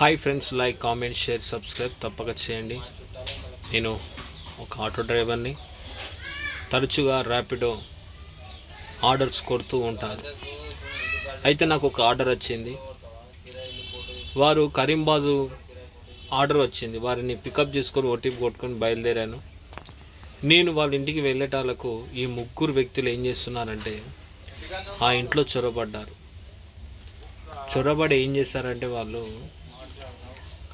Hi friends like comment share subscribe తప్పక చేయండి. నేను ఒక ఆటో డ్రైవర్ని. తరచుగా ర్యాపిడో ఆర్డర్స్ కొడుతూ ఉంటారు. అయితే నాకు ఒక ఆర్డర్ వచ్చింది. వారు కరీంబాదు ఆర్డర్ వచ్చింది. వారిని పికప్ చేసుకొని ఓటీపీ కొట్టుకొని బయలుదేరాను. నేను వాళ్ళ ఇంటికి వెళ్ళేటాలకు ఈ ముగ్గురు వ్యక్తులు ఏం చేస్తున్నారంటే ఆ ఇంట్లో చొరబడ్డారు. చొరబడి ఏం చేశారంటే వాళ్ళు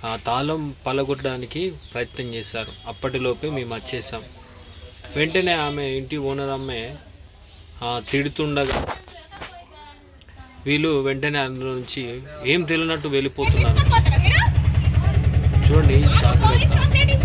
ఆ తాళం పలగొట్టడానికి ప్రయత్నం చేశారు. అప్పటిలోపే మేము వచ్చేసాం. వెంటనే ఆమె ఇంటి ఓనర్ అమ్మే తిడుతుండగా వీళ్ళు వెంటనే అందులో నుంచి ఏం తెలియనట్టు వెళ్ళిపోతున్నారు. చూడండి జాగ్రత్త.